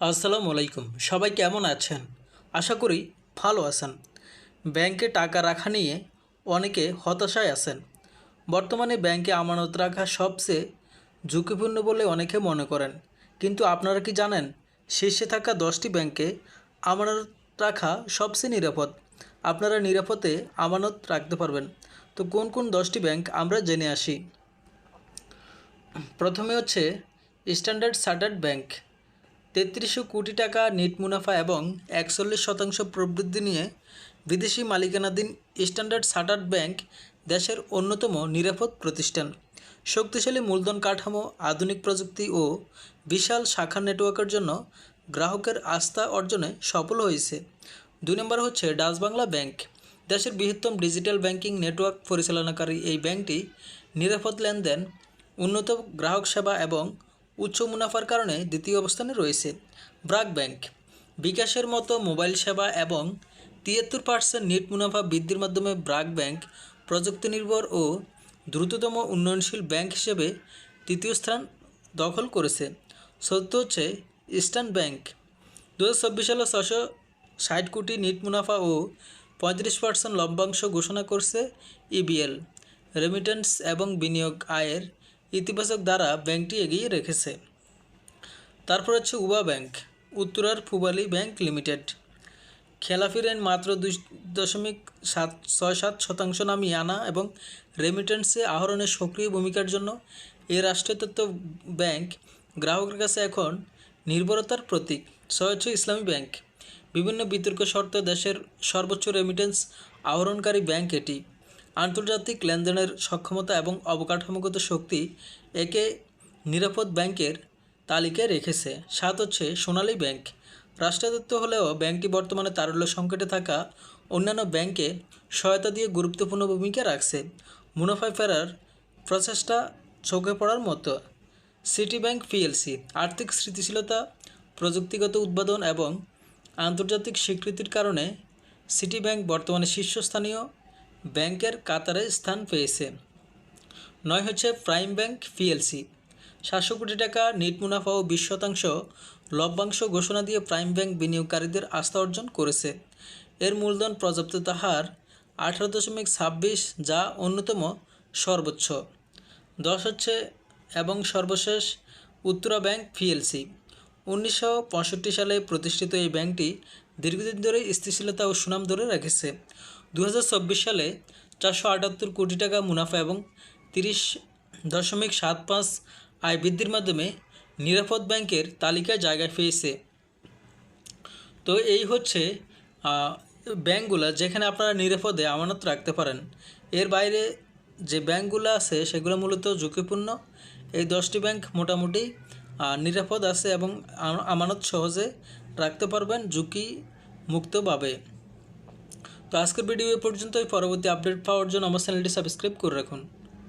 আসসালামু আলাইকুম। সবাই কেমন আছেন? আশা করি ভালো আছেন। ব্যাংকে টাকা রাখা নিয়ে অনেকে হতাশায় আছেন। বর্তমানে ব্যাংকে আমানত রাখা সবচেয়ে ঝুঁকিপূর্ণ বলে অনেকে মনে করেন। কিন্তু আপনারা কি জানেন, শীর্ষে থাকা দশটি ব্যাংকে আমানত রাখা সবচেয়ে নিরাপদ? আপনারা নিরাপদে আমানত রাখতে পারবেন। তো কোন কোন দশটি ব্যাংক আমরা জেনে আসি? প্রথমে হচ্ছে স্ট্যান্ডার্ড চার্টার্ড ব্যাংক। তেত্রিশশো কোটি টাকা নেট মুনাফা এবং একচল্লিশ শতাংশ প্রবৃদ্ধি নিয়ে বিদেশি মালিকানাধীন স্ট্যান্ডার্ড চার্টার্ড ব্যাংক দেশের অন্যতম নিরাপদ প্রতিষ্ঠান। শক্তিশালী মূলধন কাঠামো, আধুনিক প্রযুক্তি ও বিশাল শাখা নেটওয়ার্কের জন্য গ্রাহকের আস্থা অর্জনে সফল হয়েছে। দুই নম্বর হচ্ছে ডাচ বাংলা ব্যাংক। দেশের বৃহত্তম ডিজিটাল ব্যাংকিং নেটওয়ার্ক পরিচালনাকারী এই ব্যাংকটি নিরাপদ লেনদেন, উন্নত গ্রাহক সেবা এবং উচ্চ মুনাফার কারণে দ্বিতীয় অবস্থানে রয়েছে ব্রাক ব্যাংক। বিকাশের মতো মোবাইল সেবা এবং তিয়াত্তর পার্সেন্ট নেট মুনাফা বৃদ্ধির মাধ্যমে ব্রাক ব্যাংক প্রযুক্তি নির্ভর ও দ্রুততম উন্নয়নশীল ব্যাংক হিসেবে তৃতীয় স্থান দখল করেছে। সত্য হচ্ছে, ইস্টার্ন ব্যাংক দু হাজার চব্বিশ সালে ছশো ষাট কোটি নেট মুনাফা ও পঁয়ত্রিশ পার্সেন্ট লভ্যাংশ ঘোষণা করছে ইবিএল। রেমিটেন্স এবং বিনিয়োগ আয়ের ইতিবাচক দ্বারা ব্যাংকটি এগিয়ে রেখেছে। তারপর হচ্ছে উবা ব্যাংক, উত্তরার ফুবালি ব্যাংক লিমিটেড। খেলাফি ঋণ মাত্র দুই দশমিক সাত, ছয় সাত শতাংশ নামিয়ে আনা এবং রেমিটেন্সে আহরণের সক্রিয় ভূমিকার জন্য এই রাষ্ট্রায়ত্ত ব্যাংক গ্রাহকের কাছে এখন নির্ভরতার প্রতীক। ছয় হচ্ছে ইসলামী ব্যাংক। বিভিন্ন বিতর্ক শর্ত দেশের সর্বোচ্চ রেমিটেন্স আহরণকারী ব্যাংক এটি। আন্তর্জাতিক লেনদেনের সক্ষমতা এবং অবকাঠামোগত শক্তি একে নিরাপদ ব্যাংকের তালিকায় রেখেছে। সাত হচ্ছে সোনালী ব্যাংক। রাষ্ট্রায়ত্ত হলেও ব্যাংকটি বর্তমানে তারল্য সংকটে থাকা অন্যান্য ব্যাংকে সহায়তা দিয়ে গুরুত্বপূর্ণ ভূমিকা রাখছে। মুনাফায় ফেরার প্রচেষ্টা চোখে পড়ার মতো। সিটি ব্যাংক পিএলসি আর্থিক স্থিতিশীলতা, প্রযুক্তিগত উদ্বোধন এবং আন্তর্জাতিক স্বীকৃতির কারণে সিটি ব্যাংক বর্তমানে শীর্ষস্থানীয় ব্যাংকের কাতারে স্থান পেয়েছে। নয় হচ্ছে প্রাইম ব্যাংক পিএলসি। সাতশো কোটি টাকা নেট মুনাফা ও বিশ শতাংশ লভ্যাংশ ঘোষণা দিয়ে প্রাইম ব্যাংক বিনিয়োগকারীদের আস্থা অর্জন করেছে। এর মূলধন পর্যাপ্ততা হার আঠারো দশমিক ছাব্বিশ যা অন্যতম সর্বোচ্চ। দশ হচ্ছে এবং সর্বশেষ উত্তরা ব্যাংক পিএলসি। উনিশশো পঁয়ষট্টি সালে প্রতিষ্ঠিত এই ব্যাংকটি দীর্ঘদিন ধরে স্থিতিশীলতা ও সুনাম ধরে রেখেছে। দু হাজার চব্বিশ সালে চারশো আটাত্তর কোটি টাকা মুনাফা এবং তিরিশ দশমিক সাত পাঁচ আয় বৃদ্ধির মাধ্যমে নিরাপদ ব্যাংকের তালিকায় জায়গা পেয়েছে। তো এই হচ্ছে ব্যাংকগুলো যেখানে আপনারা নিরাপদে আমানত রাখতে পারেন। এর বাইরে যে ব্যাংকগুলো আছে, সেগুলো মূলত ঝুঁকিপূর্ণ। এই দশটি ব্যাংক মোটামুটি নিরাপদ আছে এবং আমানত সহজে রাখতে পারবেন ঝুঁকি মুক্তভাবে তো আজকের ভিডিও এ পর্যন্তই। পরবর্তী আপডেট পাওয়ার জন্য আমার চ্যানেলটি সাবস্ক্রাইব করে রাখুন।